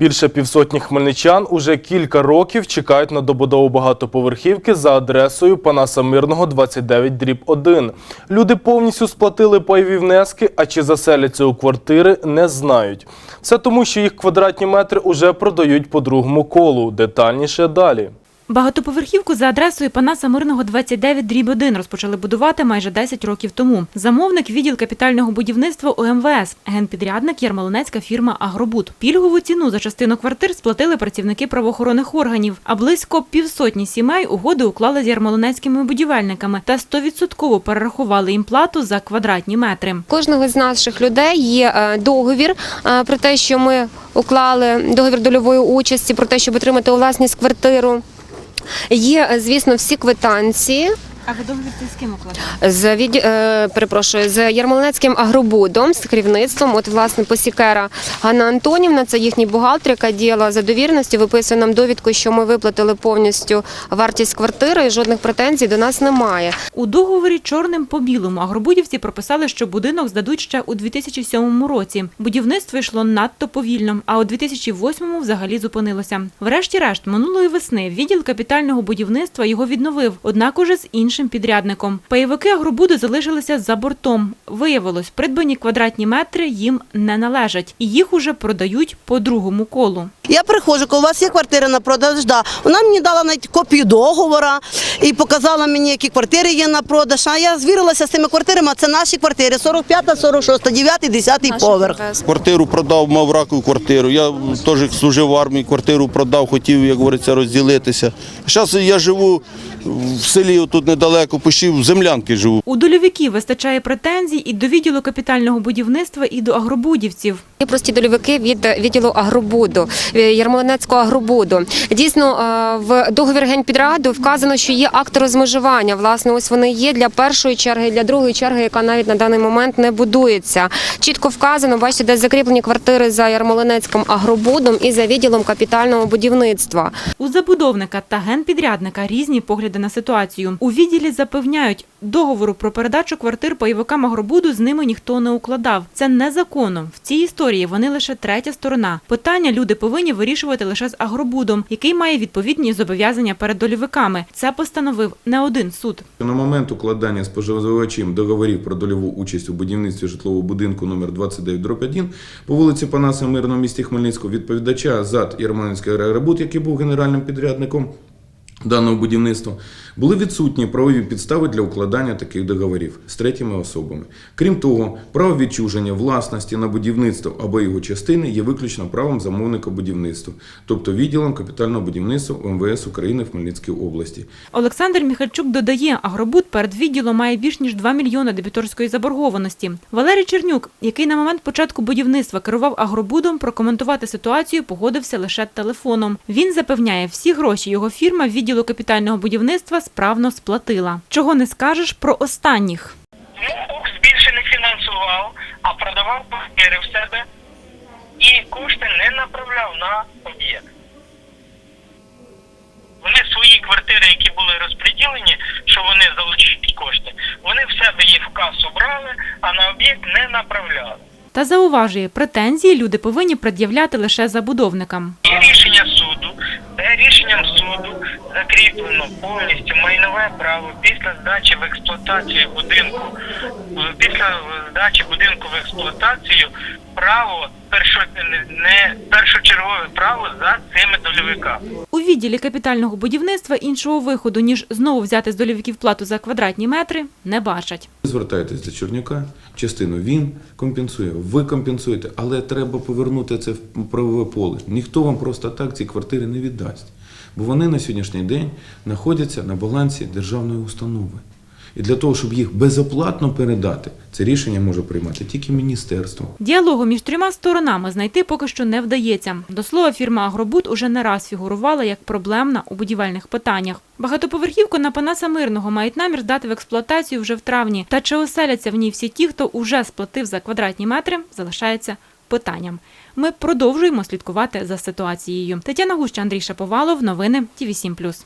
Більше півсотні хмельничан уже кілька років чекають на добудову багатоповерхівки за адресою Панаса Мирного 29 дріб 1. Люди повністю сплатили пайові внески, а чи заселяться у квартири, не знають. Все тому, що їх квадратні метри уже продають по другому колу. Детальніше далі. Багатоповерхівку за адресою Панаса Мирного 29 дріб 1 розпочали будувати майже 10 років тому. Замовник – відділ капітального будівництва УМВС, генпідрядник Ярмолинецька фірма «Агробуд». Пільгову ціну за частину квартир сплатили працівники правоохоронних органів, а близько півсотні сімей угоди уклали з ярмолинецькими будівельниками та 100% перерахували їм плату за квадратні метри. Кожного з наших людей є е, договір е, про те, що ми уклали договір дольової участі, про те, щоб отримати власність квартиру. Є, е, звісно, всі квитанції А ви договір з ким укладали? з від, е, перепрошую, з Ярмолинецьким агробудом, з керівництвом. От власне посікера Ганна Антонівна, це їхній бухгалтер, яка діяла за довірністю, виписує нам довідку, що ми виплатили повністю вартість квартири, і жодних претензій до нас немає. У договорі чорним по білому агробудівці прописали, що будинок здадуть ще у 2007 році. Будівництво йшло надто повільно, а у 2008 взагалі зупинилося. Врешті-решт, минулої весни відділ капітального будівництва його відновив, однак уже з іншим підрядником. Пайовики агробуду залишилися за бортом. Виявилось, придбані квадратні метри їм не належать, і їх уже продають по другому колу. Я приходжу, коли у вас є квартира на продаж, да. вона мені дала навіть копію договора і показала мені, які квартири є на продаж. А я звірилася з цими квартирами, а це наші квартири 45, 46, 9, 10 поверх. Квартиру продав, мав ракову квартиру. Я теж служив в армії, квартиру продав, хотів, як говориться, розділитися. Зараз я живу в селі, тут недалеко, почти в землянки живу. У дольовиків вистачає претензій і до відділу капітального будівництва, і до агробудівців. Є прості дольовики від відділу агробуду, е, Ярмолинецького агробуду. Дійсно, е, в договір генпідраду вказано, що є акт розмежування. Власне, ось вони є для першої черги, для другої черги, яка навіть на даний момент не будується. Чітко вказано, бачите, де закріплені квартири за Ярмолинецьким агробудом і за відділом капітального будівництва. У забудовника та генпідрядника різні погляди на ситуацію. У відділі запевняють, договору про передачу квартир пайовикам агробуду з ними ніхто не укладав. Це незаконно. В цій історії вони лише третя сторона. Питання люди повинні вирішувати лише з агробудом, який має відповідні зобов'язання перед долівиками. Це постановив не один суд. На момент укладання споживачем договорів про дольову участь у будівництві житлового будинку номер 29 1 по вулиці Панаса Мирного місті Хмельницького відповідача ЗАД Ярманський аеробут, який був генеральним підрядником даного будівництва, були відсутні правові підстави для укладання таких договорів з третіми особами. Крім того, право відчуження власності на будівництво або його частини є виключно правом замовника будівництва, тобто відділом капітального будівництва МВС України в Хмельницькій області. Олександр Міхальчук додає, агробуд перед відділом має більш ніж 2 мільйони дебіторської заборгованості. Валерій Чернюк, який на момент початку будівництва керував агробудом, прокоментувати ситуацію погодився лише телефоном. Він запевняє, всі гроші його фірма відділу капітального будівництва справно сплатила. Чого не скажеш про останніх. Ну, Укс більше не фінансував, а продавав квартири в себе і кошти не направляв на об'єкт. Вони свої квартири, які були розподілені, що вони залучили кошти, вони в себе їх в касу брали, а на об'єкт не направляли. Та зауважує, претензії люди повинні пред'являти лише забудовникам. І закріплено повністю майнове право після здачі в експлуатацію будинку, після здачі будинку в експлуатацію право першо, не першочергове право за цими дольовиками. У відділі капітального будівництва іншого виходу, ніж знову взяти з долівиків плату за квадратні метри, не бачать. Ви звертаєтесь до Чернюка, частину він компенсує, ви компенсуєте, але треба повернути це в правове поле. Ніхто вам просто так ці квартири не віддасть, бо вони на сьогоднішній день знаходяться на балансі державної установи. І для того, щоб їх безоплатно передати, це рішення може приймати тільки міністерство. Діалогу між трьома сторонами знайти поки що не вдається. До слова, фірма Агробуд уже не раз фігурувала як проблемна у будівельних питаннях. Багатоповерхівку на Панаса Мирного мають намір здати в експлуатацію вже в травні. Та чи оселяться в ній всі ті, хто уже сплатив за квадратні метри, залишається питанням. Ми продовжуємо слідкувати за ситуацією. Тетяна Гуща, Андрій Шаповалов. Новини Ті 7+.